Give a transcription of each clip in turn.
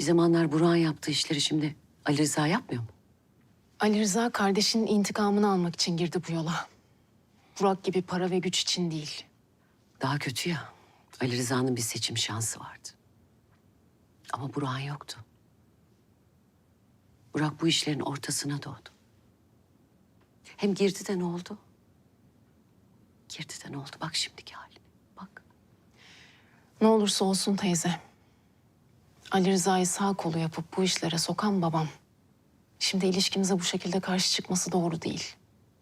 Bir zamanlar Burak'ın yaptığı işleri şimdi Ali Rıza yapmıyor mu? Ali Rıza kardeşinin intikamını almak için girdi bu yola. Burak gibi para ve güç için değil. Daha kötü ya. Ali Rıza'nın bir seçim şansı vardı. Ama Burak'ın yoktu. Burak bu işlerin ortasına doğdu. Hem girdi de ne oldu? Girdi de ne oldu? Bak şimdiki haline. Bak. Ne olursa olsun teyze. Ali Rıza'yı sağ kolu yapıp bu işlere sokan babam. Şimdi ilişkimize bu şekilde karşı çıkması doğru değil.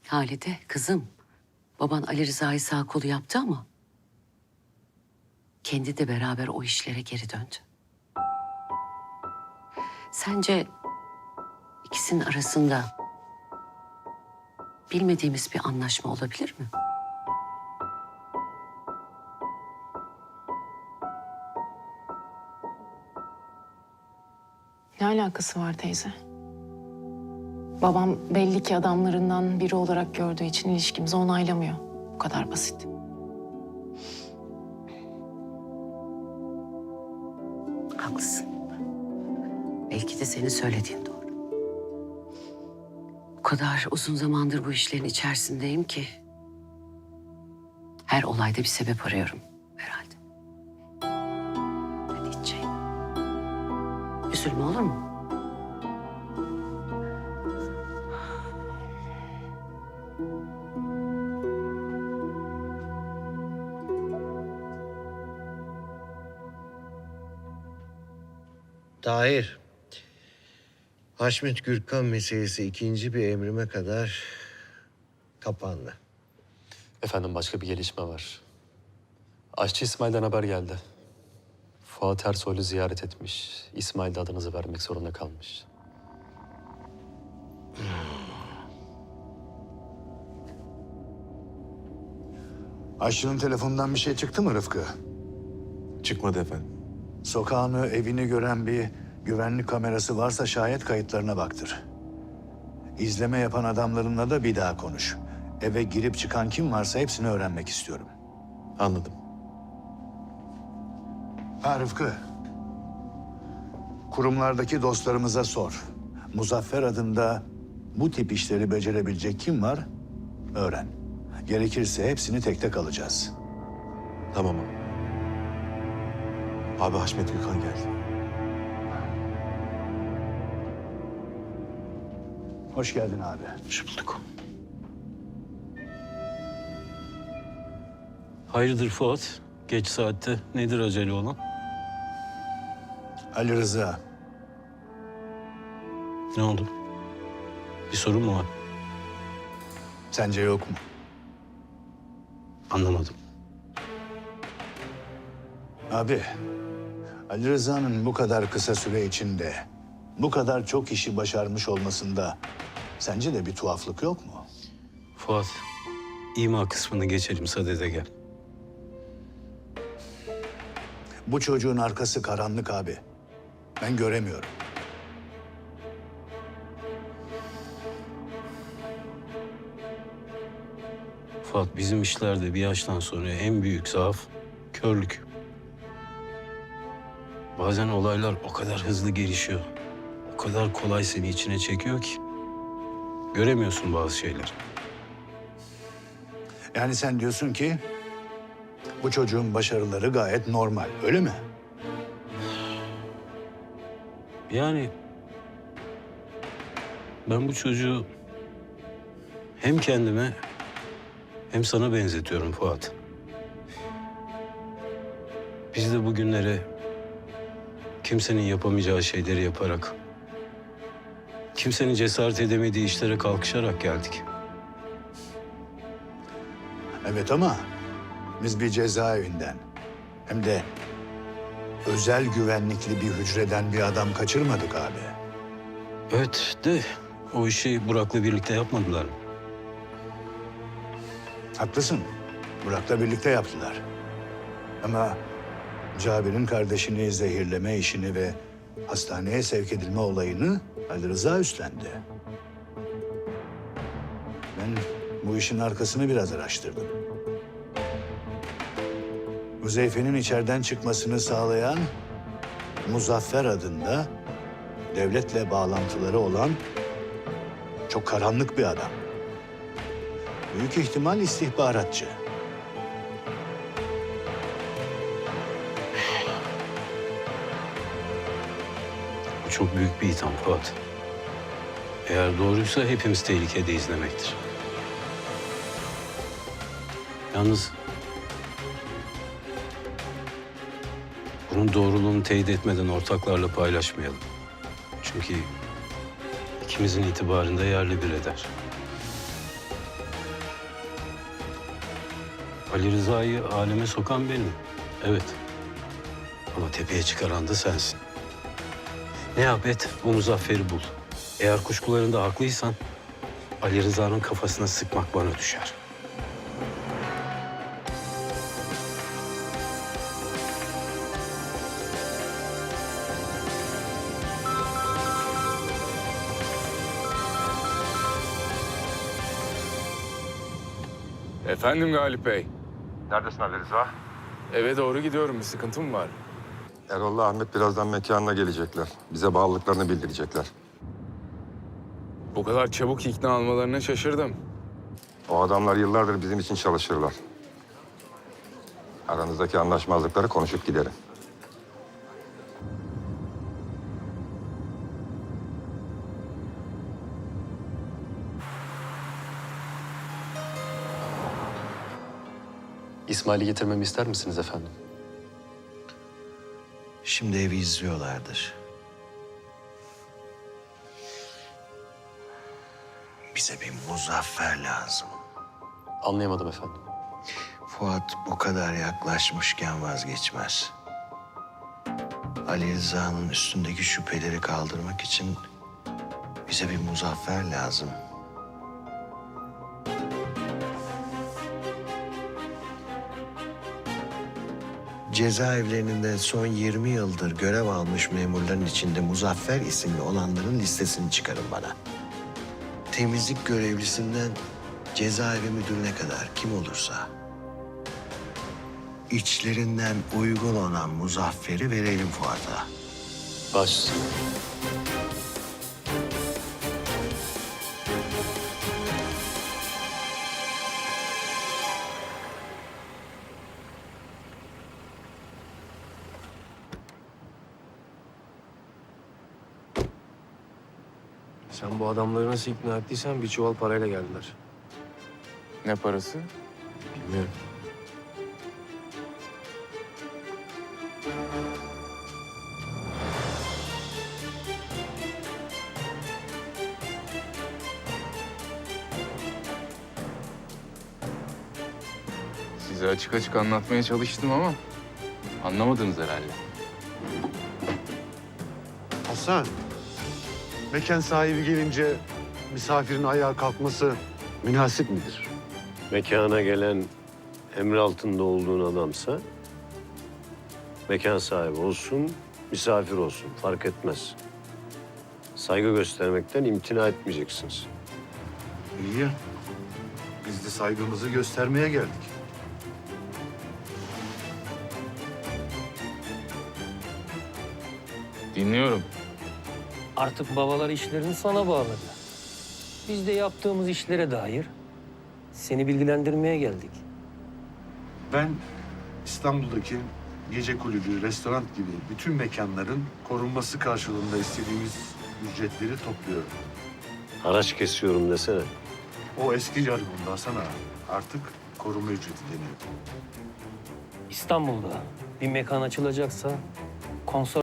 Halide kızım. Baban Ali Rıza'yı sağ kolu yaptı ama... ...kendi de beraber o işlere geri döndü. Sence ikisinin arasında bilmediğimiz bir anlaşma olabilir mi? Ne alakası var teyze? Babam belli ki adamlarından biri olarak gördüğü için ilişkimizi onaylamıyor. Bu kadar basit. Haklısın. Belki de senin söylediğin doğru. O kadar uzun zamandır bu işlerin içerisindeyim ki... ...her olayda bir sebep arıyorum Üzülme olur mu? Tahir. Haşmet Gürkan meselesi ikinci bir emrime kadar kapandı. Efendim başka bir gelişme var. Aşçı İsmail'den haber geldi. Fuat Ersoy'lu ziyaret etmiş. İsmail de adınızı vermek zorunda kalmış. Aşçının telefonundan bir şey çıktı mı Rıfkı? Çıkmadı efendim. Sokağını, evini gören bir güvenlik kamerası varsa şayet kayıtlarına baktır. İzleme yapan adamlarınla da bir daha konuş. Eve girip çıkan kim varsa hepsini öğrenmek istiyorum. Anladım. Ha Rıfkı. Kurumlardaki dostlarımıza sor. Muzaffer adında bu tip işleri becerebilecek kim var? Öğren. Gerekirse hepsini tek tek alacağız. Tamam abi. Abi Haşmet Gürkan geldi. Hoş geldin abi. Hoş bulduk. Hayırdır Fuat? Geç saatte nedir acele olan? Ali Rıza. Ne oldu? Bir sorun mu var? Sence yok mu? Anlamadım. Abi, Ali Rıza'nın bu kadar kısa süre içinde bu kadar çok işi başarmış olmasında sence de bir tuhaflık yok mu? Fuat, ima kısmını geçelim sadede gel. Bu çocuğun arkası karanlık abi. Ben göremiyorum. Fuat bizim işlerde bir yaştan sonra en büyük zaaf körlük. Bazen olaylar o kadar hızlı gelişiyor. O kadar kolay seni içine çekiyor ki. Göremiyorsun bazı şeyleri. Yani sen diyorsun ki bu çocuğun başarıları gayet normal, öyle mi? Yani ben bu çocuğu hem kendime hem sana benzetiyorum Fuat. Biz de bugünlere kimsenin yapamayacağı şeyleri yaparak, kimsenin cesaret edemediği işlere kalkışarak geldik. Evet ama biz bir cezaevinden hem de özel güvenlikli bir hücreden bir adam kaçırmadık abi. Evet de o işi Burak'la birlikte yapmadılar? Haklısın. Burak'la birlikte yaptılar. Ama Cabir'in kardeşini zehirleme işini ve hastaneye sevk edilme olayını Ali Rıza üstlendi. Ben bu işin arkasını biraz araştırdım. Huzeyfe'nin içeriden çıkmasını sağlayan Muzaffer adında devletle bağlantıları olan çok karanlık bir adam. Büyük ihtimal istihbaratçı. Bu çok büyük bir itham Fuat. Eğer doğruysa hepimiz tehlikedeyiz demektir. Yalnız... Bunun doğruluğunu teyit etmeden ortaklarla paylaşmayalım. Çünkü ikimizin itibarında yerli bir eder. Ali Rıza'yı aleme sokan benim. Evet. Ama tepeye çıkaran da sensin. Ne yap et, o Muzaffer'i bul. Eğer kuşkularında haklıysan, Ali Rıza'nın kafasına sıkmak bana düşer. Efendim Galip Bey. Neredesin Ali Rıza? Eve doğru gidiyorum. Bir sıkıntı mı var? Erol'la Ahmet birazdan mekanına gelecekler. Bize bağlılıklarını bildirecekler. Bu kadar çabuk ikna almalarına şaşırdım. O adamlar yıllardır bizim için çalışırlar. Aranızdaki anlaşmazlıkları konuşup gidelim. İsmail'i getirmemi ister misiniz efendim? Şimdi evi izliyorlardır. Bize bir muzaffer lazım. Anlayamadım efendim. Fuat bu kadar yaklaşmışken vazgeçmez. Ali Rıza'nın üstündeki şüpheleri kaldırmak için bize bir muzaffer lazım. Cezaevlerinde son 20 yıldır görev almış memurların içinde Muzaffer isimli olanların listesini çıkarın bana. Temizlik görevlisinden cezaevi müdürüne kadar kim olursa içlerinden uygun olan Muzaffer'i verelim Fuat'a. Baş Sen bu adamları nasıl ikna ettiysen bir çuval parayla geldiler. Ne parası? Bilmiyorum. Size açık açık anlatmaya çalıştım ama anlamadınız herhalde. Hasan, mekan sahibi gelince misafirin ayağa kalkması münasip midir? mekana gelen emri altında olduğun adamsa mekan sahibi olsun, misafir olsun fark etmez. Saygı göstermekten imtina etmeyeceksiniz. İyi ya. Biz de saygımızı göstermeye geldik. Dinliyorum. Artık babalar işlerini sana bağladı. Biz de yaptığımız işlere dair seni bilgilendirmeye geldik. Ben İstanbul'daki gece kulübü, restoran gibi bütün mekanların korunması karşılığında istediğimiz ücretleri topluyorum. Haraç kesiyorum desene. O eski jargonda Hasan ağa. Artık koruma ücreti deniyor. İstanbul'da bir mekan açılacaksa konsor